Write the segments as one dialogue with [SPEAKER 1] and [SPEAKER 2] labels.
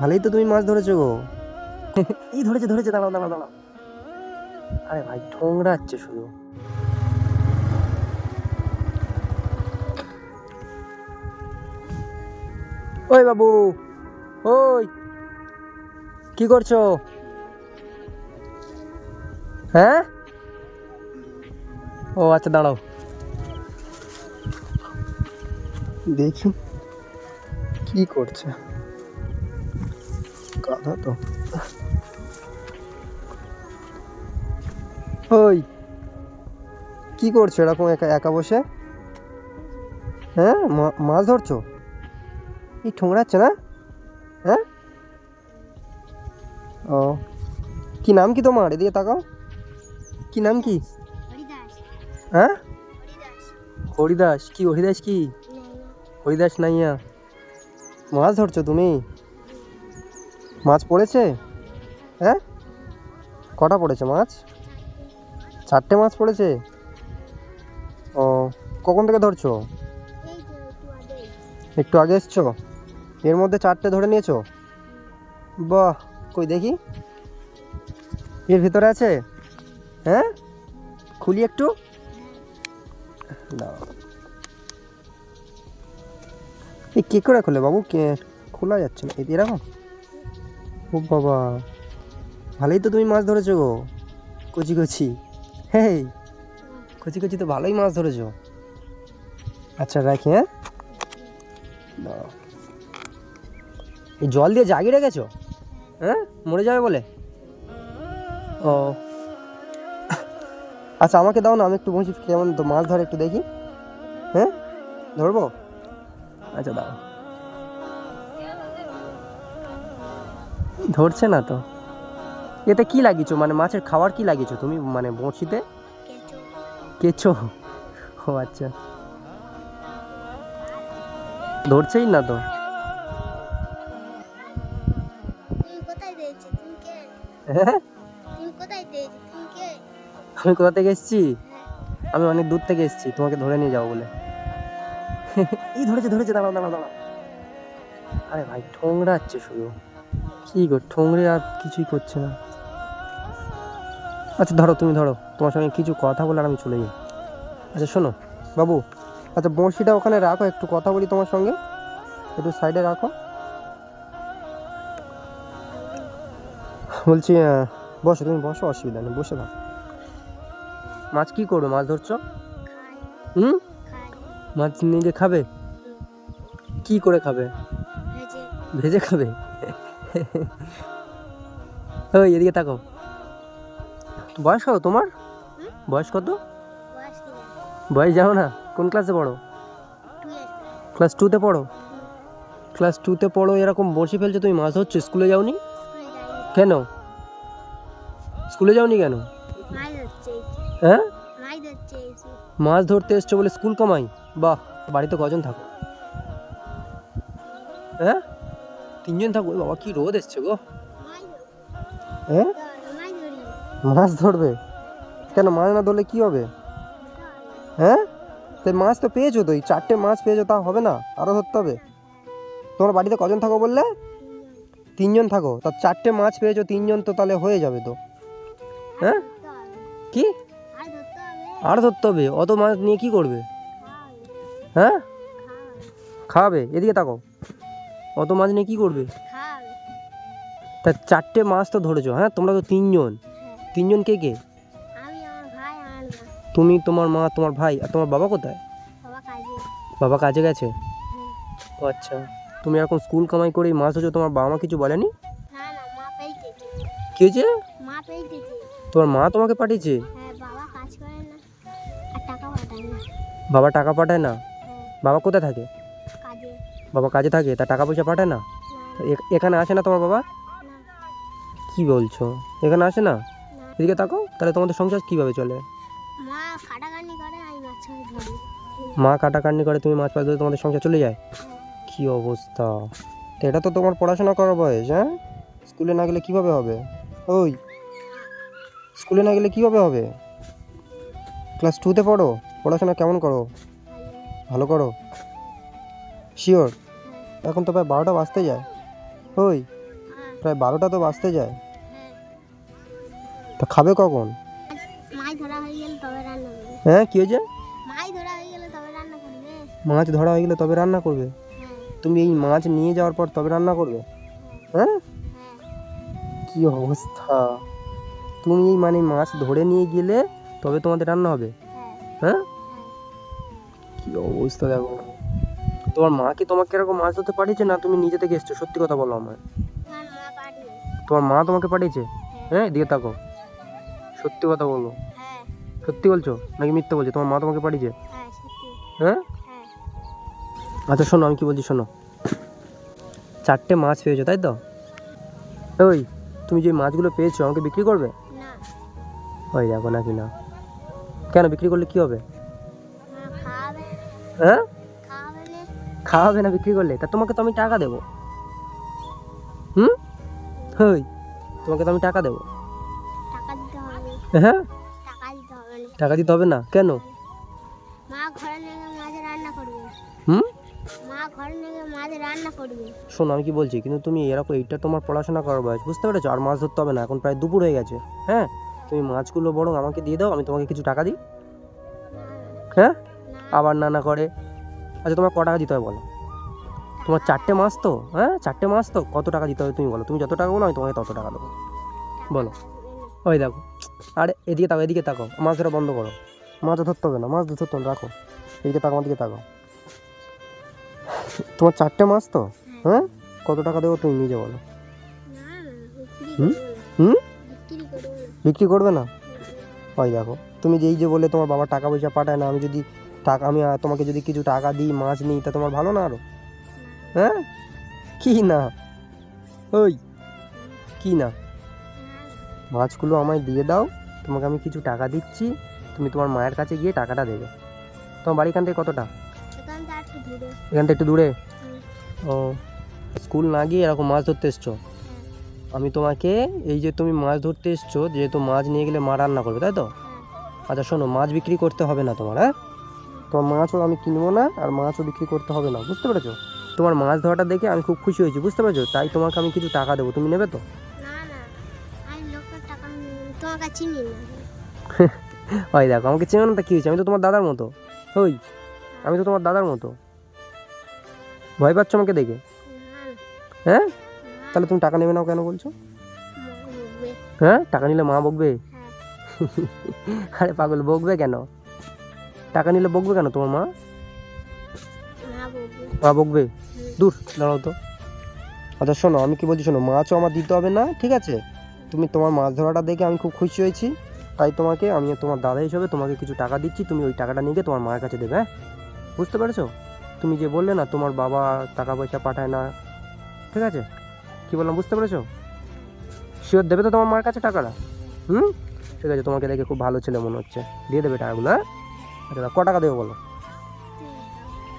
[SPEAKER 1] ভালোই তো তুমি মাছ ধরেছো গো। এই ধরেছে ধরেছে, দাঁড়াও দাঁড়াও দাঁড়াও। আরে ভাই, ঠোংরাচ্ছে শুধু। ওই বাবু, ওই, কি করছ? হ্যাঁ? ও আচ্ছা দাঁড়াও। দেখি। কি করছে? তো। ওই কি করছ এরকম একা একা বসে? হ্যাঁ মাছ ধরছো? এই ঠোংরাচ্ছে না? হ্যাঁ? ও কি নাম কি তোমার? এদিকে তাকাও। কি নাম কি? হ্যাঁ?
[SPEAKER 2] হরিদাস।
[SPEAKER 1] কি হরিদাস কি? হরিদাস নাইয়া। মাছ ধরছো তুমি? মাছ পড়েছে? হ্যাঁ? কটা পড়েছে মাছ? চারটে মাছ পড়েছে? ও, কখন থেকে ধরছো?
[SPEAKER 2] একটু আগে
[SPEAKER 1] এসছো? এর মধ্যে চারটে ধরে নিয়েছো? বাহ, কই দেখি। এর ভিতরে আছে? হ্যাঁ? খুলি একটু। দাও। করে খোলে বাবু? কে? খোলা যাচ্ছে না। এরকম? ও বাবা। ভালোই তো তুমি মাছ ধরেছো গো। কচি কচি। হেই কচি কচি তো ভালোই মাছ ধরেছো। আচ্ছা রাখি হ্যাঁ। এই জল দিয়ে জাগিয়ে রেখেছো? হ্যাঁ? মরে যাবে বলে? ও। আচ্ছা আমাকে দাও না, আমি একটু বলছি কেমন তো মাছ ধরে একটু দেখি। হ্যাঁ? ধরবো? আচ্ছা দাও ধরছে না তো? এতে কি লাগিয়েছো? মানে মাছের খাবার কি লাগিয়েছো তুমি? মানে বঁড়শিতে?
[SPEAKER 2] কেঁচো।
[SPEAKER 1] ও আচ্ছা। ধরছেই না তো? হ্যাঁ? আমি কোথা থেকে এসেছি? আমি অনেক দূর থেকে এসেছি। তোমাকে ধরে নিয়ে যাব বলে। এই ধরেছে ধরেছে, দাঁড়াও দাঁড়াও দাঁড়াও। আরে ভাই ঠোংরাচ্ছে শুধু। কি গো ঠোংরে আর কিছুই করছে না। আচ্ছা ধরো তুমি ধরো তোমার সঙ্গে কিছু কথা বলার আমি চলে যাই। আচ্ছা শোনো বাবু আচ্ছা বড়শিটা ওখানে রাখো একটু কথা বলি তোমার সঙ্গে। একটু সাইডে রাখো। বলছি বসো তুমি বসো অসুবিধা নেই বসে থাকো। মাছ কি করবে মাছ ধরছো? হুম? মাছ নিজে খাবে? কি করে খাবে?
[SPEAKER 2] ভেজে
[SPEAKER 1] খাবে? ওই এদিকে তাকাও। বয়স কত তোমার? বয়স কত?
[SPEAKER 2] বয়স
[SPEAKER 1] যাও না? কোন ক্লাসে পড়ো? ক্লাস টুতে পড়ো? ক্লাস টুতে পড়ো এরকম বসে ফেলছো তুমি মাছ ধরছো স্কুলে যাওনি? কেন? স্কুলে যাওনি কেন? হ্যাঁ?
[SPEAKER 2] মাছ
[SPEAKER 1] ধরতে এসছো বলে স্কুল কামাই? বাহ বাড়িতে কজন থাকো? হ্যাঁ? তিনজন থাকো বাবা কি রোদ এসছে গো।
[SPEAKER 2] মাছ
[SPEAKER 1] হ্যাঁ?
[SPEAKER 2] মাছ
[SPEAKER 1] ধরবে? কেন মাছ না ধরলে কি হবে? হ্যাঁ? তাই মাছ তো পেয়েছ তো এই চারটে মাছ পেয়েছ তা হবে না আরও ধরতে হবে। তোমার বাড়িতে কজন থাকো বললে? তিনজন থাকো তা চারটে মাছ পেয়েছ তিনজন তো তাহলে হয়ে যাবে তো। হ্যাঁ? কি?
[SPEAKER 2] আর ধরতে হবে
[SPEAKER 1] অত মাছ নিয়ে কি করবে? হ্যাঁ?
[SPEAKER 2] খাওয়াবে
[SPEAKER 1] এদিকে তাকো অত মাছ নিয়ে কি করবে? তা চারটে মাছ তো ধরেছো হ্যাঁ? তোমরা তো তিনজন।
[SPEAKER 2] হ্যাঁ।
[SPEAKER 1] তিনজন কে কে? তুমি তোমার মা তোমার ভাই আর তোমার বাবা কোথায়?
[SPEAKER 2] বাবা কাজে।
[SPEAKER 1] গেছে? ও আচ্ছা। তুমি এরকম স্কুল কামাই করে মাছ হচ্ছে তোমার বাবা মা কিছু বলেনি? কি তোমার মা তোমাকে পাঠিয়েছে?
[SPEAKER 2] হ্যাঁ বাবা টাকা পাঠায় না।
[SPEAKER 1] বাবা
[SPEAKER 2] হ্যাঁ।
[SPEAKER 1] বাবা কোথায় থাকে? বাবা কাজে থাকে তা টাকা পয়সা পাঠায় না? এখানে আসে না তোমার বাবা? কি বলছো? এখানে আসে না? এদিকে তাকো তাহলে তোমাদের সংসার কীভাবে চলে?
[SPEAKER 2] মা খাটাখানি করে
[SPEAKER 1] তুমি মাছ পাশ ধরে তোমাদের সংসার চলে যায়? কি অবস্থা? তো এটা তো তোমার পড়াশোনা করার বয়স হ্যাঁ? স্কুলে না গেলে কীভাবে হবে? ওই স্কুলে না গেলে কীভাবে হবে? ক্লাস টুতে পড়ো পড়াশোনা কেমন করো? ভালো। করো? শিওর এখন তো প্রায় বারোটা বাজতে যায়। ওই প্রায় বারোটা তো বাজতে যায়।
[SPEAKER 2] হ্যাঁ
[SPEAKER 1] তা খাবে কখন?
[SPEAKER 2] হয়ে
[SPEAKER 1] হ্যাঁ কী হয়েছে?
[SPEAKER 2] মাছ ধরা হয়ে গেলে তবে রান্না করবে।
[SPEAKER 1] হয়ে
[SPEAKER 2] হ্যাঁ।
[SPEAKER 1] তুমি এই মাছ নিয়ে যাওয়ার পর তবে রান্না করবে? হ্যাঁ?
[SPEAKER 2] হ্যাঁ।
[SPEAKER 1] কি অবস্থা? তুমি এই মানে মাছ ধরে নিয়ে গেলে তবে তোমাদের রান্না হবে?
[SPEAKER 2] হ্যাঁ।
[SPEAKER 1] হ্যাঁ? কি অবস্থা দেখো। তোমার মা কি তোমাকে এরকম মাছ ধরতে পাঠিয়েছে না তুমি নিজে থেকে এসছো? সত্যি কথা বলো আমায়।
[SPEAKER 2] আমার
[SPEAKER 1] তোমার মা তোমাকে পাঠিয়েছে? হ্যাঁ। দিয়ে থাকো সত্যি কথা বলো।
[SPEAKER 2] হ্যাঁ।
[SPEAKER 1] সত্যি বলছো? নাকি মিথ্যে বলছো? তোমার মা তোমাকে পাঠিয়েছে?
[SPEAKER 2] হ্যাঁ
[SPEAKER 1] হ্যাঁ?
[SPEAKER 2] হ্যাঁ।
[SPEAKER 1] আচ্ছা শোনো আমি কি বলছি শোনো। চারটে মাছ পেয়েছ তাই তো? ওই তুমি যে মাছগুলো পেয়েছ আমাকে বিক্রি করবে? ওই দেখো নাকি না। কেন বিক্রি করলে কি হবে? হ্যাঁ?
[SPEAKER 2] খাওয়াবে না
[SPEAKER 1] বিক্রি করলে? তা তোমাকে তো আমি টাকা দেবো। হুম? হই তোমাকে তো আমি টাকা দেবো। হ্যাঁ?
[SPEAKER 2] টাকা দিতে হবে। না?
[SPEAKER 1] কেন? হুম? শোনো আমি কি বলছি? কিন্তু তুমি এরকম এইটা তোমার পড়াশোনা করার বয়স বুঝতে পেরেছ? আর মাছ ধরতে হবে না এখন প্রায় দুপুর হয়ে গেছে। হ্যাঁ? তুমি মাছগুলো বরং আমাকে দিয়ে দাও আমি তোমাকে কিছু টাকা দিই। হ্যাঁ? আবার না না করে। আচ্ছা তোমার ক টাকা দিতে হবে বলো? তোমার চারটে মাস তো হ্যাঁ? চারটে মাস তো কত টাকা দিতে হবে তুমি বলো? তুমি যত টাকা বলো আমি তোমাকে তত টাকা দেবো। বলো। ওই দেখো। আরে এদিকে তাকো এদিকে তাকো মাছ ধরা বন্ধ করো। মাছ ধরতে হবে না মাছ ধরতে হবে না, রাখো। এদিকে তাকো আমার দিকে তাকো তোমার চারটে মাস তো? হ্যাঁ? কত টাকা দেবো তুমি নিজে বলো। হুম? হুম?
[SPEAKER 2] বিক্রি করবে না?
[SPEAKER 1] ওই দেখো। তুমি যেই যে বলে তোমার বাবা টাকা পয়সা পাঠায় না আমি যদি টাকা আমি তোমাকে যদি কিছু টাকা দিই মাছ নিই তা তোমার ভালো না আরও? হ্যাঁ? কি না? ওই কি না? মাছগুলো আমায় দিয়ে দাও তোমাকে আমি কিছু টাকা দিচ্ছি তুমি তোমার মায়ের কাছে গিয়ে টাকাটা দেবে। তোমার বাড়ি এখান থেকে কতটা?
[SPEAKER 2] এখান থেকে একটু দূরে।
[SPEAKER 1] ও স্কুল না গিয়ে এরকম মাছ ধরতে এসছো? আমি তোমাকে এই যে তুমি মাছ ধরতে এসছো যেহেতু মাছ নিয়ে গেলে মা রান্না করবে তাই তো?
[SPEAKER 2] হ্যাঁ।
[SPEAKER 1] আচ্ছা শোনো মাছ বিক্রি করতে হবে না তোমার হ্যাঁ? তোমার মাছও আমি কিনবো না আর মাছও বিক্রি করতে হবে না বুঝতে পেরেছ? তোমার মাছ ধরাটা দেখে আমি খুব খুশি হয়েছি বুঝতে পেরেছ? তাই তোমাকে আমি কিছু টাকা দেবো তুমি নেবে তো? ওই দেখো আমাকে চেনো না তা কী হয়েছে? আমি তো তোমার দাদার মতো। ওই আমি তো তোমার দাদার মতো। ভয় পাচ্ছ আমাকে দেখে? হ্যাঁ? তাহলে তুমি টাকা নেবে না কেন বলছো? হ্যাঁ? টাকা নিলে মা বকবে?
[SPEAKER 2] হ্যাঁ।
[SPEAKER 1] আরে পাগল বকবে কেন? টাকা নিলে বকবে কেন তোমার মা?
[SPEAKER 2] মা বকবে?
[SPEAKER 1] দূর দাঁড়াও তো। আচ্ছা শোনো আমি কি বলছি শোনো মাছও আমার দিতে হবে না ঠিক আছে? তুমি তোমার মাছ ধরাটা দেখে আমি খুব খুশি হয়েছি। তাই তোমাকে আমি তোমার দাদা হিসেবে তোমাকে কিছু টাকা দিচ্ছি তুমি ওই টাকাটা নিয়ে গিয়ে তোমার মায়ের কাছে দেবে হ্যাঁ? বুঝতে পেরেছ? তুমি যে বললে না তোমার বাবা টাকা পয়সা পাঠায় না ঠিক আছে? কি বললাম বুঝতে পেরেছ? শিওর দেবে তো তোমার মায়ের কাছে টাকাটা? হুম? ঠিক আছে তোমাকে দেখে খুব ভালো ছেলে মনে হচ্ছে। দিয়ে দেবে টাকাগুলো হ্যাঁ? আচ্ছা দাও, ক টাকা দেবো বলো?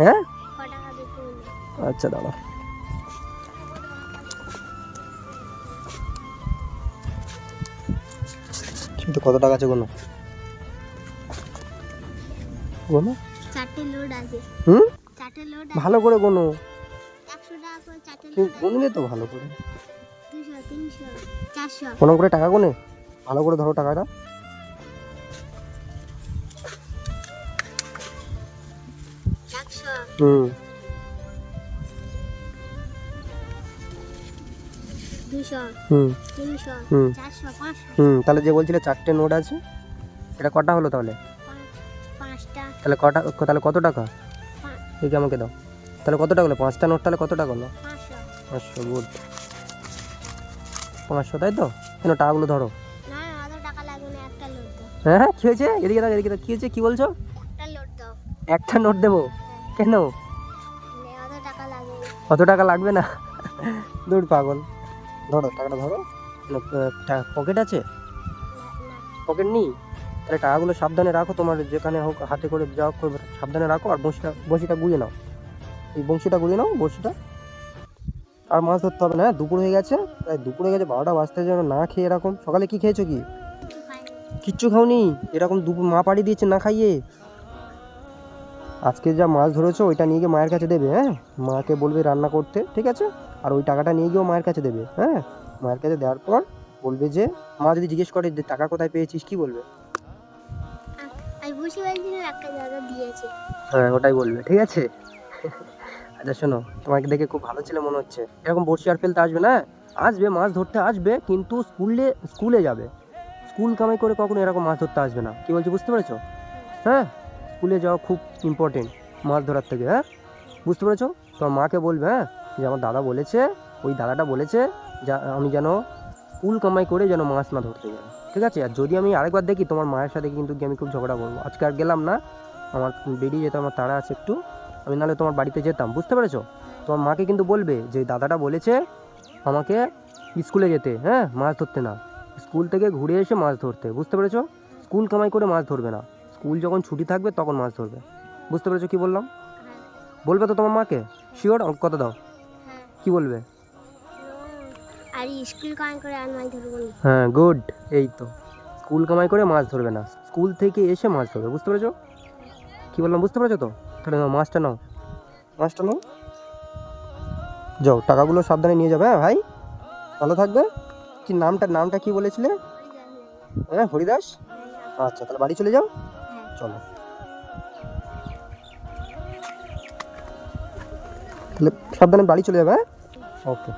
[SPEAKER 1] হ্যাঁ? আচ্ছা দাঁড়া কিন্তু কত টাকা আছে কোনো কোনো
[SPEAKER 2] চারটে লোড আছে।
[SPEAKER 1] হুম?
[SPEAKER 2] চারটে লোড
[SPEAKER 1] ভালো করে
[SPEAKER 2] টাকা চারটে লোড
[SPEAKER 1] গুনলে তো ভালো করে।
[SPEAKER 2] দুশো তিনশো চারশো।
[SPEAKER 1] কোনো করে টাকা কোনে ভালো করে ধরো টাকাটা। হুম। হুম। হুম। হুম তাহলে যে বলছিলে চারটে নোট আছে এটা কটা হলো তাহলে? তাহলে কটা তাহলে কত টাকা? ঠিক আমাকে দাও। তাহলে কত টাকা হলো? পাঁচটা নোট তাহলে কত টাকা হলো?
[SPEAKER 2] পাঁচশো।
[SPEAKER 1] গুড। পাঁচশো তাই তো? কেন টাকাগুলো ধরো। হ্যাঁ হ্যাঁ কী হয়েছে? এদিকে দাও এদিকে দাও। কী হয়েছে? কী বলছো?
[SPEAKER 2] একটা
[SPEAKER 1] নোট দেবো? কেন?
[SPEAKER 2] নে, অত টাকা লাগবে না?
[SPEAKER 1] দূর পাগল। ধরো টাকাটা ধরো। পকেট আছে? পকেট নেই? তাহলে টাকাগুলো সাবধানে রাখো তোমার যেখানে হোক হাতে করে যা হোক করবে সাবধানে রাখো আর বঁশিটা বঁশিটা গুঁড়িয়ে নাও। এই বংশীটা গুঁড়িয়ে নাও বঁশিটা। আর মাছ ধরতে হবে না হ্যাঁ? দুপুর হয়ে গেছে প্রায় দুপুর হয়ে গেছে বারোটা বাজতে যেন না খেয়ে এরকম। সকালে কি খেয়েছো কি? কিচ্ছু খাওনি? এরকম দুপুর মা পাড়ি দিয়েছে না খাইয়ে? আজকে যা মাছ ধরেছো ওইটা নিয়ে গিয়ে মায়ের কাছে দেবে হ্যাঁ? মাকে বলবে রান্না করতে ঠিক আছে? আর ওই টাকাটা নিয়ে গিয়েও মায়ের কাছে দেবে হ্যাঁ? মায়ের কাছে দেওয়ার পর বলবে যে মা যদি জিজ্ঞেস করে যে টাকা কোথায় পেয়েছিস? কি বলবে? হ্যাঁ ওটাই বলবে ঠিক আছে? আচ্ছা শোনো তোমাকে দেখে খুব ভালো ছেলে মনে হচ্ছে। এরকম বড়শি আর ফেলতে আসবে না আসবে মাছ ধরতে আসবে কিন্তু স্কুলে স্কুলে যাবে। স্কুল কামাই করে কখনো এরকম মাছ ধরতে আসবে না। কি বলছি বুঝতে পেরেছ? হ্যাঁ? স্কুলে যাওয়া খুব ইম্পর্টেন্ট মাছ ধরার থেকে হ্যাঁ? বুঝতে পেরেছ? তোমার মাকে বলবে হ্যাঁ যে আমার দাদা বলেছে, ওই দাদাটা বলেছে যা, আমি যেন স্কুল কামাই করে যেন মাছ না ধরতে যাই, ঠিক আছে? আর যদি আমি আরেকবার দেখি তোমার মায়ের সাথে কিন্তু আমি খুব ঝগড়া করব। আজকে আর গেলাম না, আমার বেরিয়ে যেতে আমার তাড়া আছে একটু, আমি নাহলে তোমার বাড়িতে যেতাম, বুঝতে পেরেছ? তোমার মাকে কিন্তু বলবে যে দাদাটা বলেছে আমাকে স্কুলে যেতে হ্যাঁ মাছ ধরতে না। স্কুল থেকে ঘুরে এসে মাছ ধরতে, বুঝতে পেরেছ? স্কুল কামাই করে মাছ ধরবে না। স্কুল যখন ছুটি থাকবে তখন মাছ ধরবে। বুঝতে পেরেছ কি বললাম?
[SPEAKER 2] হ্যাঁ।
[SPEAKER 1] বলবে তো তোমার মাকে? শিওর কথা দাও?
[SPEAKER 2] হ্যাঁ।
[SPEAKER 1] কি বলবে?
[SPEAKER 2] আর স্কুল কামাই করে আর মাছ ধরবো
[SPEAKER 1] হ্যাঁ গুড এই তো। স্কুল কামাই করে মাছ ধরবে না। স্কুল থেকে এসে মাছ ধরবে বুঝতে পেরেছ? কি বললাম বুঝতে পেরেছ তো? তাহলে নাও মাছটা নাও। মাছটা নাও। যাও টাকাগুলো সাবধানে নিয়ে যাবে হ্যাঁ ভাই? ভালো থাকবে। কি নামটা নামটা কি বলেছিলে? হ্যাঁ হরিদাস? আচ্ছা তাহলে বাড়ি চলে যাও।
[SPEAKER 2] হ্যাঁ
[SPEAKER 1] চলো। তাহলে সাবধানে বাড়ি চলে যাবে হ্যাঁ? ওকে।